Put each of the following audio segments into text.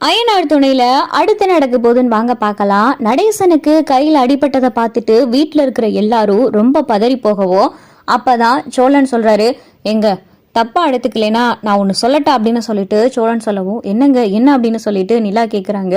அயனார் துணையில அடுத்து நடக்க போதுன்னு வாங்க பார்க்கலாம். நடேசனுக்கு கையில் அடிபட்டதை பார்த்துட்டு வீட்டில் இருக்கிற எல்லாரும் ரொம்ப பதறி போகவோ அப்பதான் சோழன் சொல்றாரு எங்க தப்பா எடுத்துக்கலைன்னா நான் ஒன்று சொல்லட்டா? அப்படின்னு சொல்லிட்டு சோழன் சொல்லவும் என்னங்க என்ன? அப்படின்னு சொல்லிட்டு நிலா கேட்குறாங்க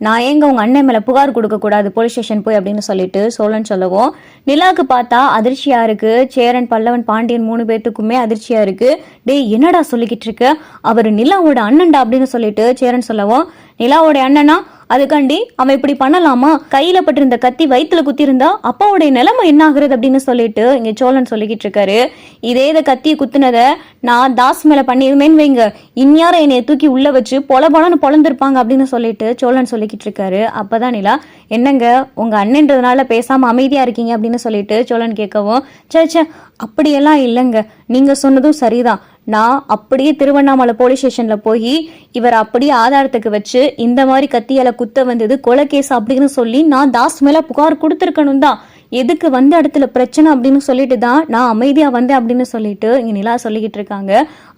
நான் ஏங்க உங்க அண்ணன் மேல புகார் கொடுக்கக்கூடாது போலீஸ் ஸ்டேஷன் போய் அப்படின்னு சொல்லிட்டு சோழன் சொல்லவும் நிலாக்கு பார்த்தா அதிர்ச்சியா இருக்கு சேரன் பல்லவன் பாண்டியன் மூணு பேர்த்துக்குமே அதிர்ச்சியா இருக்கு. டேய் என்னடா சொல்லிக்கிட்டு இருக்கு? அவர் நிலாவோட அண்ணன்டா அப்படின்னு சொல்லிட்டு சேரன் சொல்லவும் நிலாவோட அண்ணனா அதுக்காண்டி அவன் இப்படி பண்ணலாமா? கையில பட்டிருந்த கத்தி வயிற்றுல குத்திருந்தா அப்பாவுடைய நிலைமை என்ன ஆகுறது அப்படின்னு சொல்லிட்டு இங்க சோழன் சொல்லிக்கிட்டு இருக்காரு. இதே இதை கத்தியை குத்துனத நான் தாஸ் மேல பண்ணிருந்தேன்னு வைங்க. இன்யார என்னைய தூக்கி உள்ள வச்சு பொல பொலன்னு பொழந்திருப்பாங்க அப்படின்னு சொல்லிட்டு சோழன் சொல்லிக்கிட்டு இருக்காரு. அப்பதான் நிலா என்னங்க உங்க அண்ணன்றதுனால பேசாம அமைதியா இருக்கீங்க அப்படின்னு சொல்லிட்டு சோழன் கேட்கவும் சே சே அப்படியெல்லாம் இல்லைங்க. நீங்க சொன்னதும் சரிதான். நான் அப்படியே திருவண்ணாமலை போலீஸ் ஸ்டேஷன்ல போய் இவர் அப்படியே ஆதாரத்துக்கு வச்சு இந்த மாதிரி கத்தியால குத்த வந்தது கொலை கேஸ் அப்படின்னு சொல்லி நான் தாஸ் மேல புகார் கொடுத்துருக்கணும் தான். எதுக்கு வந்த இடத்துல பிரச்சனை அப்படின்னு சொல்லிட்டு தான் நான் அமைதியா வந்தேன் அப்படின்னு சொல்லிட்டு இங்க நிலா சொல்லிக்கிட்டு இருக்காங்க.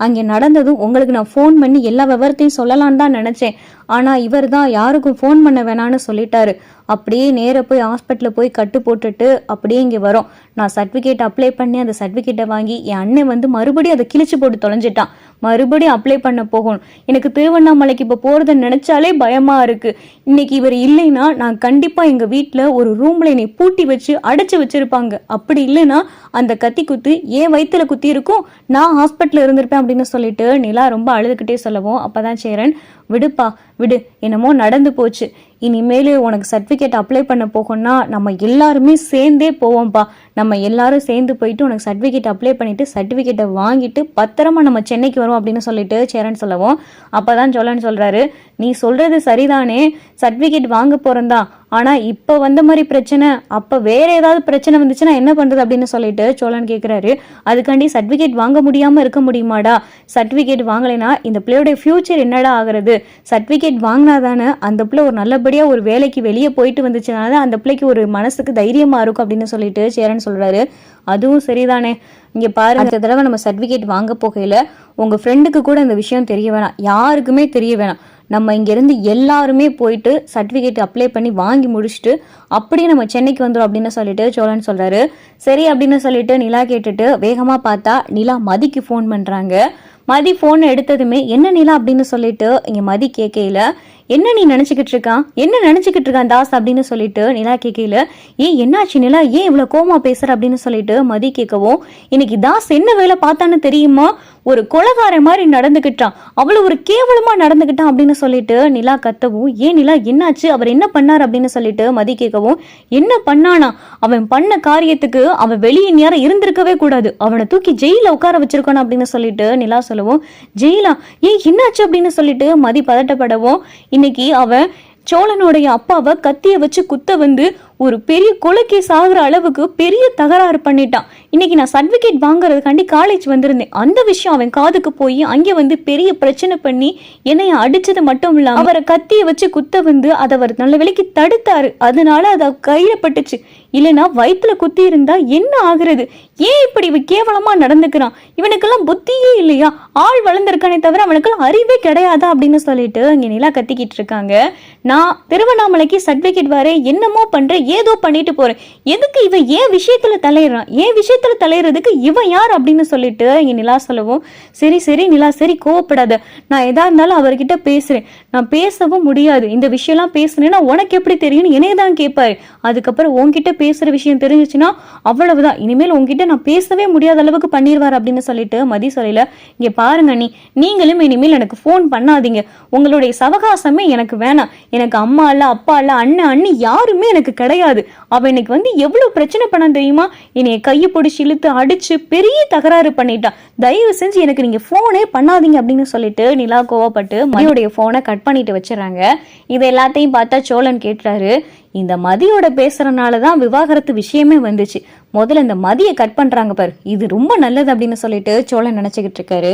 அங்கே நடந்ததும் உங்களுக்கு நான் ஃபோன் பண்ணி எல்லா விவரத்தையும் சொல்லலான்னு தான் நினைச்சேன். ஆனா இவர் தான் யாருக்கும் ஃபோன் பண்ண வேணாம்னு சொல்லிட்டாரு. அப்படியே நேராக போய் ஹாஸ்பிட்டலில் போய் கட்டு போட்டுட்டு அப்படியே இங்கே வரோம். நான் சர்டிஃபிகேட் அப்ளை பண்ணி அந்த சர்டிஃபிகேட்டை வாங்கி என் அண்ணன் வந்து மறுபடியும் அதை கிழிச்சு போட்டு தொலைஞ்சிட்டான். மறுபடியும் அப்ளை பண்ண போகணும். எனக்கு திருவண்ணாமலைக்கு இப்போ போகிறத நினச்சாலே பயமாக இருக்குது இன்னைக்கு இவர் இல்லைன்னா நான் கண்டிப்பாக எங்கள் வீட்டில் ஒரு ரூமில் என்னை பூட்டி வச்சு அடைச்சி வச்சுருப்பாங்க. அப்படி இல்லைன்னா அந்த கத்தி குத்து ஏன் வயிற்றுல குத்தி இருக்கும். நான் ஹாஸ்பிட்டலில் இருந்திருப்பேன் அப்படின்னு சொல்லிட்டு நிலா ரொம்ப அழுதுகிட்டே சொல்லவும் அப்பதான் சேரன் விடுப்பா விடு. என்னமோ நடந்து போச்சு. இனிமேல் உனக்கு சர்டிஃபிகேட் அப்ளை பண்ண போகணும்னா நம்ம எல்லாருமே சேர்ந்தே போவோம்ப்பா நம்ம எல்லாரும் சேர்ந்து போயிட்டு உனக்கு சர்டிஃபிகேட் அப்ளை பண்ணிவிட்டு சர்டிஃபிகேட்டை வாங்கிட்டு பத்திரமா நம்ம சென்னைக்கு வரோம் அப்படின்னு சொல்லிட்டு சேரன் சொல்லவும். அப்பதான் சொல்லன்னு சொல்கிறாரு நீ சொல்கிறது சரிதானே? சர்டிஃபிகேட் வாங்க போகிறந்தா ஆனா இப்போ வந்த மாதிரி பிரச்சனை அப்போ வேற ஏதாவது பிரச்சனை வந்துச்சுன்னா என்ன பண்றது அப்படின்னு சொல்லிட்டு சோழன் கேட்குறாரு அதுக்காண்டி சர்டிஃபிகேட் வாங்க முடியாம இருக்க முடியுமாடா? சர்டிஃபிகேட் வாங்கலைன்னா இந்த பிள்ளையோட ஃப்யூச்சர் என்னடா ஆகிறது? சர்டிஃபிகேட் வாங்கினாதானே அந்த பிள்ளை ஒரு நல்லபடியா ஒரு வேலைக்கு வெளியே போயிட்டு வந்துச்சுனால அந்த பிள்ளைக்கு ஒரு மனசுக்கு தைரியமா இருக்கும் அப்படின்னு சொல்லிட்டு சேரன் சொல்றாரு. அதுவும் சரிதானே. இங்க பாரு அடுத்த தடவை நம்ம சர்டிஃபிகேட் வாங்க போகையில உங்க ஃப்ரெண்டுக்கு கூட இந்த விஷயம் தெரிய வேணாம். யாருக்குமே தெரிய வேணாம். நம்ம இங்கேருந்து எல்லாருமே போயிட்டு சர்டிஃபிகேட் அப்ளை பண்ணி வாங்கி முடிச்சுட்டு அப்படியே நம்ம சென்னைக்கு வந்துடும் அப்படின்னு சொல்லிட்டு சோழன் சொல்கிறாரு சரி அப்படின்னு சொல்லிட்டு நிலா கேட்டுட்டு வேகமாக பார்த்தா நிலா மதிக்கு ஃபோன் பண்ணுறாங்க மதி ஃபோன் எடுத்ததுமே என்ன நிலா? அப்படின்னு சொல்லிட்டு இங்கே மதி கேட்கையில என்ன நீ நினைச்சுக்கிட்டு இருக்கான் என்ன நினைச்சுக்கிட்டு இருக்கான் தாஸ் அப்படின்னு சொல்லிட்டு நிலா கேட்கல ஏன் என்னாச்சு நிலா? ஏன் இவ்வளவு கோமா பேசுற? அப்படின்னு சொல்லிட்டு மதி கேட்கவும் இன்னைக்கு தாஸ் என்ன வேலை பார்த்தான்னு தெரியுமா? ஒரு கொலகாரன் மாதிரி நடந்துக்கிட்டான் அவ்வளவு ஒரு கேவலமா நடந்துக்கிட்டான் அப்படின்னு சொல்லிட்டு நிலா கத்தவும் ஏன் நிலா என்னாச்சு? அவர் என்ன பண்ணார்? அப்படின்னு சொல்லிட்டு மதி கேட்கவும் என்ன பண்ணானா? அவன் பண்ண காரியத்துக்கு அவன் வெளியே நேரம் இருந்திருக்கவே கூடாது. அவனை தூக்கி ஜெயில உட்கார வச்சிருக்கணும். அப்படின்னு சொல்லிட்டு நிலா சொல்லவும் ஜெயிலா ஏன் என்னாச்சு? அப்படின்னு சொல்லிட்டு மதி பதட்டப்படவும் இன்னைக்கு அவன் சோழனுடைய அப்பாவை கத்திய வச்சு குத்த வந்து ஒரு பெரிய கொலைக்கேஸ் சாகுற அளவுக்கு பெரிய தகராறு பண்ணிட்டான். இன்னைக்கு நான் சர்டிஃபிகேட் வாங்குறதுக்காண்டி காலேஜ் வந்திருந்தேன். அந்த விஷயம் அவன் காதுக்கு போய் அங்கே வந்து பெரிய பிரச்சனை பண்ணி என்னைய அடிச்சது மட்டும் இல்லாமல் அவரை கத்தியை வச்சு குத்த வந்து அதை அவர் நல்ல வேலைக்கு தடுத்தாரு. அதனால அதை கையில பட்டுச்சு. இல்லைன்னா வயிற்றுல குத்தி இருந்தா என்ன ஆகுறது? ஏன் இப்படி இவன் கேவலமா நடந்துக்கிறான்? இவனுக்கெல்லாம் புத்தியே இல்லையா? ஆள் வளர்ந்துருக்கானே தவிர அவனுக்கெல்லாம் அறிவே கிடையாதா அப்படின்னு சொல்லிட்டு இங்க நிலா கத்திக்கிட்டு இருக்காங்க. நான் திருவண்ணாமலைக்கு சர்டிஃபிகேட் வர என்னமோ பண்றேன். ஏதோ பண்ணிட்டு போறேன். எதுக்கு இவன் ஏன் விஷயத்துல தலையிடுறான் ஏன் விஷயத்துல தலையிறதுக்கு இவன் யார் அப்படின்னு சொல்லிட்டு இங்க நிலா சொல்லவும் சரி சரி நிலா சரி கோவப்படாத. நான் எதா இருந்தாலும் அவர்கிட்ட பேசுறேன். நான் பேசவும் முடியாது. இந்த விஷயம்லாம் பேசுனேன்னா உனக்கு எப்படி தெரியும்னு என்னைய தான் கேட்பாரு அதுக்கப்புறம் உன்கிட்ட பேசுற விஷயம் தெரிஞ்சிச்சுன்னா அவ்வளவுதான். இனிமேல் உன்கிட்ட நான் பேசவே முடியாத அளவுக்கு பண்ணிடுவார் அப்படின்னு சொல்லிட்டு மதி சொல்லல. இங்க பாருங்க நீ நீங்களும் இனிமேல் எனக்கு ஃபோன் பண்ணாதீங்க. உங்களுடைய சவகாசமே எனக்கு வேணாம். எனக்கு அம்மா இல்ல அப்பா இல்ல அண்ணன் அண்ணி யாருமே எனக்கு கிடையாது. அவ எனக்கு வந்து எவ்வளவு பிரச்சனை பண்ண தெரியுமா? என்னைய கையை பிடிச்சி இழுத்து அடிச்சு பெரிய தகராறு பண்ணிட்டான். தயவு செஞ்சு எனக்கு நீங்க ஃபோனே பண்ணாதீங்க அப்படின்னு சொல்லிட்டு நிலா கோவப்பட்டு மதியோடைய ஃபோனை கட் பண்ணிட்டு வச்சிடறாங்க. இது எல்லாத்தையும் பார்த்தா சோழன் கேட்டுறாரு இந்த மதியோட பேசுறனால தான் விவாகரத்து விஷயமே வந்துச்சு. முதல்ல இந்த மதியை கட் பண்றாங்க பாரு. இது ரொம்ப நல்லது அப்படின்னு சொல்லிட்டு சோழன் நினைச்சுக்கிட்டு இருக்காரு.